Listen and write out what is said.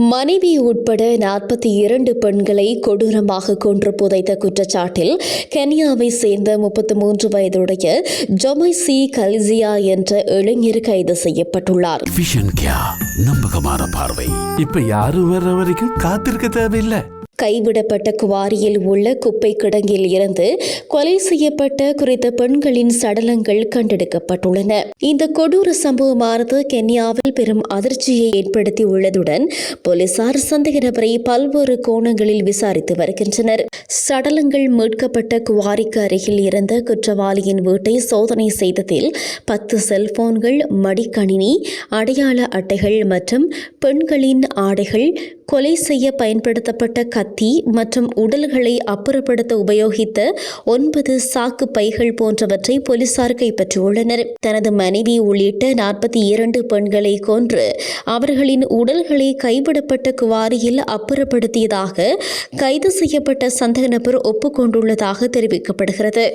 மனைவி உட்பட நாற்பத்தி இரண்டு பெண்களை கொடூரமாக கொன்று புதைத்த குற்றச்சாட்டில் கென்யாவை சேர்ந்த முப்பத்தி மூன்று வயதுடைய ஜொமைசி கல்சியா என்ற இளைஞர் கைது செய்யப்பட்டுள்ளார். நம்பகமான பார்வை. இப்ப யாரும் வர்ற வரைக்கும் காத்திருக்க தேவையில்லை. கைவிடப்பட்ட குவாரியில் உள்ள குப்பை கிடங்கில் இருந்து கொலை செய்யப்பட்ட குறித்த பெண்களின் சடலங்கள் கண்டெடுக்கப்பட்டுள்ளன. இந்த கொடூர சம்பவமானது கென்யாவில் பெரும் அதிர்ச்சியை ஏற்படுத்தி உள்ளதுடன் போலீசார் சந்தேக நபரை பல்வேறு கோணங்களில் விசாரித்து வருகின்றனர். சடலங்கள் மீட்கப்பட்ட குவாரிக்கு அருகில் இருந்த குற்றவாளியின் வீட்டை சோதனை செய்ததில் பத்து செல்போன்கள் மடிக்கணினி அடையாள அட்டைகள் மற்றும் பெண்களின் ஆடைகள் கொலை செய்ய பயன்படுத்தப்பட்ட கத்தி மற்றும் உடல்களை அப்புறப்படுத்த உபயோகித்த ஒன்பது சாக்கு பைகள் போன்றவற்றை போலீசார் கைப்பற்றியுள்ளனர். தனது மனைவி உள்ளிட்ட நாற்பத்தி இரண்டு பெண்களை கொன்று அவர்களின் உடல்களை கைவிடப்பட்ட குவாரியில் அப்புறப்படுத்தியதாக கைது செய்யப்பட்ட சந்தேக நபர் ஒப்புக்கொண்டுள்ளதாக தெரிவிக்கப்படுகிறது.